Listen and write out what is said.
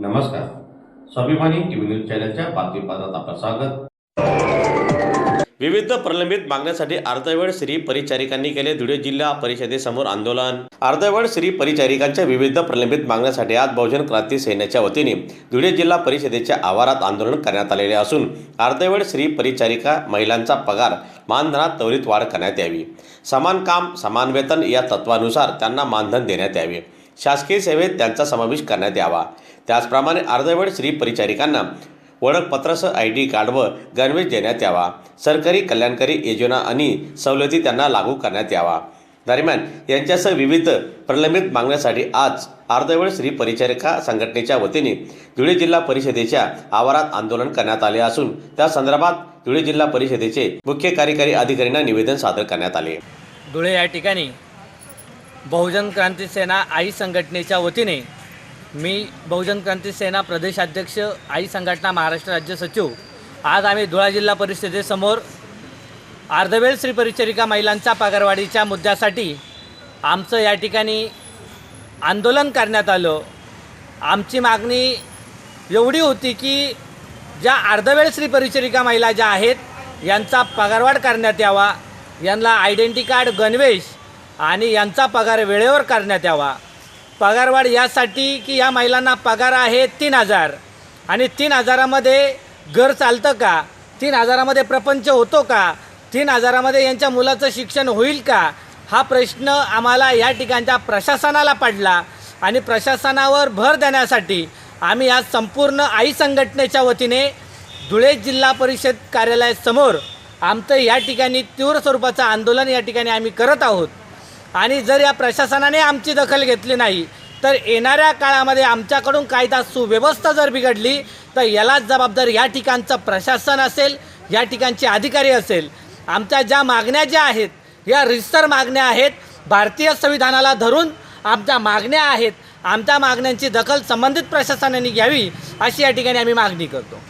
नमस्कार. स्वाभिमानी TV news चॅनलच्या बातमीपत्रात आपलं स्वागत. विविध प्रलंबित मागण्यासाठी अर्धवेळ श्री परिचारिकांनी केले धुळे जिल्हा परिषदेसमोर आंदोलन. अर्धवेळ श्री परिचारिकांच्या विविध प्रलंबित मागण्यासाठी आज बहुजन क्रांती सेनेच्या वतीने धुळे जिल्हा परिषदेच्या आवारात आंदोलन करण्यात आलेले असून अर्धवेळ श्री परिचारिका महिलांचा पगार मानधनात त्वरित वाढ करण्यात यावी. समान काम समान वेतन या तत्वानुसार त्यांना मानधन देण्यात यावे. शासकीय सेवेत त्यांचा समावेश करण्यात यावा. त्याचप्रमाणे अर्धवेळ स्त्री परिचारिकांना ओळखपत्रासह आय डी कार्ड व गणवेश देण्यात यावा. सरकारी कल्याणकारी योजना आणि सवलती त्यांना लागू करण्यात यावा. दरम्यान यांच्यासह विविध प्रलंबित मागण्यासाठी आज अर्धवेळ स्त्री परिचारिका संघटनेच्या वतीने धुळे जिल्हा परिषदेच्या आवारात आंदोलन करण्यात आले असून त्या संदर्भात धुळे जिल्हा परिषदेचे मुख्य कार्यकारी अधिकाऱ्यांना निवेदन सादर करण्यात आले. धुळे या ठिकाणी बहुजन क्रांती सेना आई संघटनेच्या वतीने मी बहुजन क्रांती सेना प्रदेशाध्यक्ष आई संघटना महाराष्ट्र राज्य सचिव आज आम्ही धुळा जिल्हा परिषदेसमोर अर्धवेळ श्री परिचारिका महिलांच्या पगारवाढीच्या मुद्द्यासाठी आमचं या ठिकाणी आंदोलन करण्यात आलं. आमची मागणी एवढी होती की ज्या अर्धवेळ श्री परिचरिका महिला ज्या आहेत यांचा पगारवाढ करण्यात यावा. यांना आयडेंटी कार्ड गणवेश आणि यांचा पगार वेळेवर करण्यात यावा. पगारवाढ यासाठी की या महिलांना पगार आहे तीन हजार. आणि तीन हजारामध्ये घर चालतं का? तीन हजारामध्ये प्रपंच होतो का? तीन हजारामध्ये यांच्या मुलाचं शिक्षण होईल का? हा प्रश्न आम्हाला या ठिकाणच्या प्रशासनाला पडला. आणि प्रशासनावर भर देण्यासाठी आम्ही आज संपूर्ण आई संघटनेच्या वतीने धुळे जिल्हा परिषद कार्यालयासमोर आमचं या ठिकाणी तीव्र स्वरूपाचं आंदोलन या ठिकाणी आम्ही करत आहोत. आणि जर या प्रशासनाने आमची दखल घेतली नाही तर येणाऱ्या काळामध्ये आमच्याकडून कायदा सुव्यवस्था जर बिघडली तर यालाच जबाबदार या ठिकाणचं प्रशासन असेल या ठिकाणचे अधिकारी असेल. आमच्या ज्या मागण्या ज्या आहेत या रिस्तर मागण्या आहेत भारतीय संविधानाला धरून आमच्या मागण्या आहेत आमच्या मागण्यांची दखल संबंधित प्रशासनाने घ्यावी अशी या ठिकाणी आम्ही मागणी करतो.